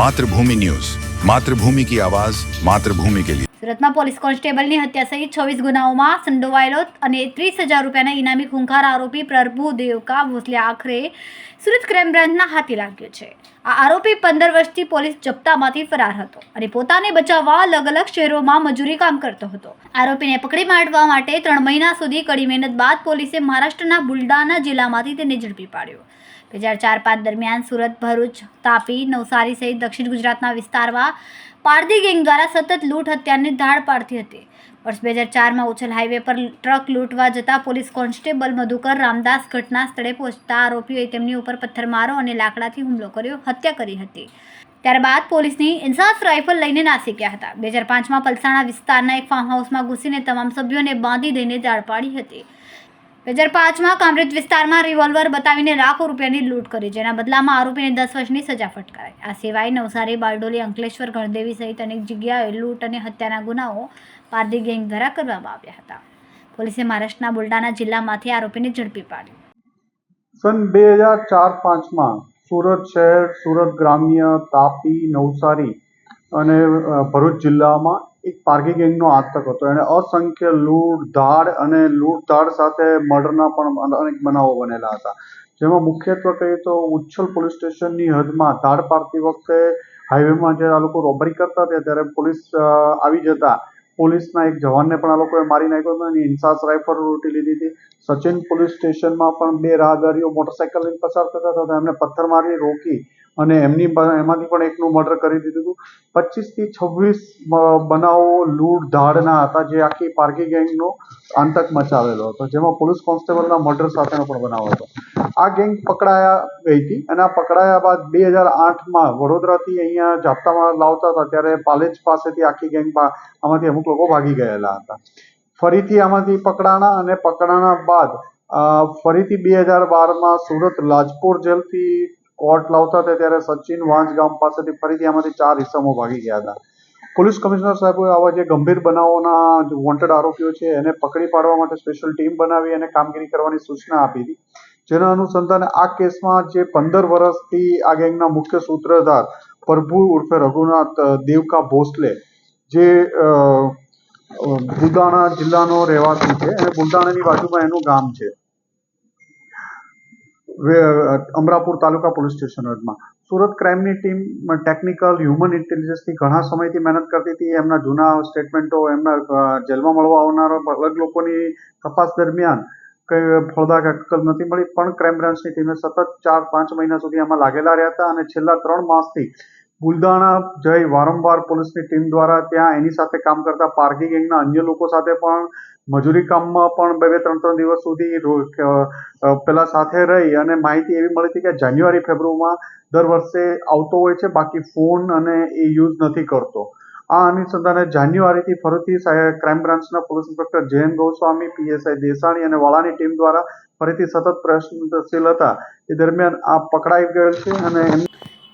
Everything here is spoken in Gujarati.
માતૃભૂમિ ન્યૂઝ. માતૃભૂમિ કી આવાજ, માતૃભૂમિ કે લીએ સુરતમાં પોલીસ કોન્સ્ટેબલની હત્યા સહિત છવ્વીસ ગુનાઓમાં સંડોવાયેલો અને ત્રીસ હજાર રૂપિયાના ઇનામી ખૂંખાર આરોપી પ્રભુ દેવકા ભોસલે આખરે સુરત ક્રાઇમ બ્રાન્ચના હાથે લાગ્યો છે. આ આરોપી પંદર વર્ષથી પોલીસ જપ્તામાંથી ફરાર હતો અને પોતાને બચાવવા અલગ અલગ શહેરોમાં મજૂરી કામ કરતો હતો. આરોપીને પકડી પાડવા માટે ત્રણ મહિના સુધી કડી મહેનત બાદ પોલીસે મહારાષ્ટ્રના બુલડાના જિલ્લામાંથી તેને ઝડપી પાડ્યો. બે હજાર ચાર પાંચ દરમિયાન સુરત, ભરૂચ, તાપી, નવસારી સહિત દક્ષિણ ગુજરાતના વિસ્તારમાં પારધી ગેંગ દ્વારા સતત લૂંટ હત્યાની ધાડ પાડતી હતી. વર્ષ બે હજાર ચારમાં ઉછલ હાઈવે પર ટ્રક લૂંટવા જતા પોલીસ કોન્સ્ટેબલ મધુકર રામદાસ ઘટના સ્થળે પહોંચતા આરોપીઓએ તેમની ઉપર પથ્થરમારો અને લાકડાથી હુમલો કર્યો, હત્યા કરી હતી. ત્યારબાદ પોલીસની ઇન્સાસ રાઇફલ લઈને નાસી ગયા હતા. બે હજાર પાંચમાં પલસાણા વિસ્તારના એક ફાર્મ હાઉસમાં ઘૂસીને તમામ સભ્યોને બાંધી દઈને દાળ પાડી હતી. બે હજાર પાંચમાં કામરેજ વિસ્તારમાં રિવોલ્વર બતાવીને લાખો રૂપિયાની લૂંટ કરી, જેના બદલામાં આરોપીને દસ વર્ષની સજા ફટકારાઈ. આ સિવાય નવસારી, બારડોલી, અંકલેશ્વર, ગણદેવી સહિત અનેક જગ્યાએ લૂંટ અને હત્યાના ગુનાઓ પારદી ગેંગ દ્વારા કરવામાં આવ્યા હતા. પોલીસે મહારાષ્ટ્રના બુલડાના જિલ્લામાંથી આરોપીને ઝડપી પાડ્યો. સન બે હજાર ચાર પાંચમાં સુરત શહેર, સુરત ગ્રામ્ય, તાપી, નવસારી અને ભરૂચ જિલ્લામાં એક પારગી ગેંગનો આતંક હતો. એણે અસંખ્ય લૂંટ અને લૂંટધાડ સાથે મર્ડરના પણ અનેક બનાવો બનેલા હતા. જેમાં મુખ્યત્વે કહીએ તો ઉચ્છલ પોલીસ સ્ટેશનની હદમાં ધાડ પાડતી વખતે હાઈવેમાં જ્યારે આ લોકો રોબરી કરતા હતા ત્યારે પોલીસ આવી જતા પોલીસના એક જવાનને પણ આ લોકોએ મારી નાખ્યો હતો અને ઇન્સાસ રાઇફલ લૂંટી લીધી હતી. સચિન પોલીસ સ્ટેશનમાં પણ બે રાહદારીઓ મોટરસાઇકલ લઈને પસાર થતા હતા એમને પથ્થર મારી રોકી અને એમની એમાંથી પણ એકનું મર્ડર કરી દીધું હતું. પચીસથી છવ્વીસ બનાવો, લૂંટ, ધાડના હતા જે આખી પારકી ગેંગનો આતંક મચાવેલો હતો. જેમાં પોલીસ કોન્સ્ટેબલના મર્ડર સાથેનો પણ બનાવ હતો. આ ગેંગ પકડાયા ગઈ હતી અને આ પકડાયા બાદ બે હજાર આઠમાં વડોદરાથી અહીંયા જાપ્તામાં લાવતા હતા ત્યારે પાલેજ પાસેથી આખી ગેંગમાં આમાંથી અમુક લોકો ભાગી ગયેલા હતા. ફરીથી આમાંથી પકડાણા અને પકડાણા બાદ ફરીથી બે હજાર બારમાં સુરત, લાજપોર જેલથી કોર્ટ લાવતા હતા ત્યારે સચિન વાંજ ગામ પાસેથી ફરીથી આમાંથી ચાર ઇસમો ભાગી ગયા હતા. પોલીસ કમિશનર સાહેબે આવા જે ગંભીર બનાવોના વોન્ટેડ આરોપીઓ છે, એને પકડી પાડવા માટે સ્પેશિયલ ટીમ બનાવી અને કામગીરી કરવાની સૂચના આપી હતી. જેના અનુસંધાને આ કેસમાં જે પંદર વર્ષથી આ ગેંગના મુખ્ય સૂત્રધાર પ્રભુ ઉર્ફે રઘુનાથ દેવકા ભોસલે જે બુલડાણા જિલ્લાનો રહેવાસી છે અને બુલડાણાની બાજુમાં એનું ગામ છે. અમરાપુર તાલુકા પોલીસ સ્ટેશન સુરત ક્રાઇમની ટીમ ટેકનિકલ હ્યુમન ઇન્ટેલિજન્સથી ઘણા સમયથી મહેનત કરતી હતી. એમના જૂના સ્ટેટમેન્ટો, એમના જેલમાં મળવા આવનારા અલગ લોકોની તપાસ દરમિયાન કંઈ ફળદાયક હકીકત નથી મળી. પણ ક્રાઇમ બ્રાન્ચની ટીમે સતત ચાર પાંચ મહિના સુધી આમાં લાગેલા રહ્યા હતા અને છેલ્લા ત્રણ માસથી બુલદાણા જઈ વારંવાર પોલીસની ટીમ દ્વારા ત્યાં એની સાથે કામ કરતા પારગી ગેંગના અન્ય લોકો સાથે પણ મજૂરી કામમાં પણ બે બે, ત્રણ ત્રણ દિવસ સુધી પેલા સાથે રહી અને માહિતી એવી મળી હતી કે જાન્યુઆરી, ફેબ્રુઆરીમાં દર વર્ષે આવતો હોય છે, બાકી ફોન અને એ યુઝ નથી કરતો. આ અનુસંધાને જાન્યુઆરીથી ફરીથી ક્રાઇમ બ્રાન્ચના police inspector Jayant Goswami PSI Desani અને વાળાની ટીમ દ્વારા ફરીથી સતત પ્રયત્નશીલ હતા. એ દરમિયાન આ પકડાઈ ગયેલ છે અને